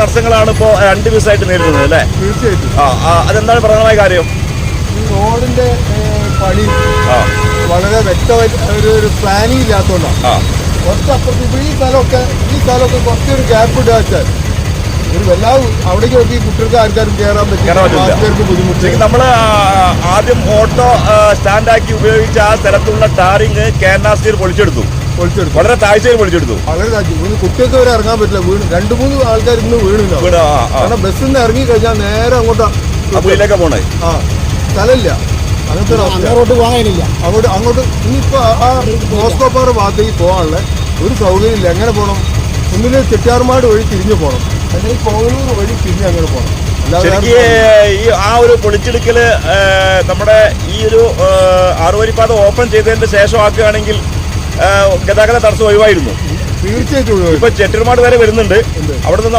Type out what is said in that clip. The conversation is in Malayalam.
തടസ്സങ്ങളാണ് ഇപ്പോ രണ്ട് ദിവസമായിട്ട് നേരിടുന്നത് അല്ലേ? തീർച്ചയായിട്ടും. ആ അതെന്താണ് പ്രധാനമായ കാര്യം? ഈ റോഡിന്റെ പണി വളരെ വ്യക്തമായിട്ട് ഒരു ഒരു പ്ലാനിങ് ഇല്ലാത്തതുകൊണ്ടാണ് കുറച്ചപ്പുറത്ത് ഇപ്പോൾ ഈ സ്ഥലമൊക്കെ ഈ സ്ഥലമൊക്കെ കുറച്ചൊരു ഗ്യാപ്പ് ഇട്ട് വെച്ചാൽ ഒരു അവിടേക്ക് നോക്കി കുട്ടികൾക്ക് ആൾക്കാരും കയറാൻ പറ്റും ബുദ്ധിമുട്ട്. നമ്മൾ ആദ്യം ഓട്ടോ സ്റ്റാൻഡാക്കി ഉപയോഗിച്ച ആ സ്ഥലത്തുള്ള ടാറിങ് കേരളാസ്റ്റീർ പൊളിച്ചെടുത്തു. വളരെ താഴ്ചയിൽ പൊളിച്ചെടുത്തു. വളരെ താഴ്ച ഇന്ന് കുട്ടികൾക്ക് വരെ ഇറങ്ങാൻ പറ്റില്ല. വീണ് രണ്ട് മൂന്ന് ആൾക്കാർ ഇന്ന് വീണില്ല. കാരണം ബസ്സിൽ നിന്ന് ഇറങ്ങി കഴിഞ്ഞാൽ നേരെ അങ്ങോട്ടാ പോണേ. ആ സ്ഥലമില്ല. അങ്ങനത്തെ ഒരു അങ്ങോട്ട് പോകാനില്ല. അങ്ങോട്ട് അങ്ങോട്ട് ഇനിയിപ്പോ ആ- ആ മോസ്കോപ്പാറ ഭാഗത്തേക്ക് പോകാനുള്ള ഒരു സൗകര്യം ഇല്ല എങ്ങനെ പോകണം ഒന്നിന് ചെട്ടിയാർമാട് വഴി തിരിഞ്ഞു പോകണം അല്ലെങ്കിൽ കോവലൂർ വഴി തിരിഞ്ഞ് അങ്ങനെ പോകണം അല്ലാതെ ഈ ആ ഒരു പൊളിച്ചെടുക്കൽ നമ്മുടെ ഈ ഒരു ആറുവരിപ്പാത ഓപ്പൺ ചെയ്തതിന്റെ ശേഷം ആക്കുകയാണെങ്കിൽ ഗതാഗത തടസ്സം ഒഴിവായിരുന്നു തീർച്ചയായിട്ടും. ഇപ്പൊ ചെട്ടിർമാട് വരെ വരുന്നുണ്ട് അവിടെ നിന്ന്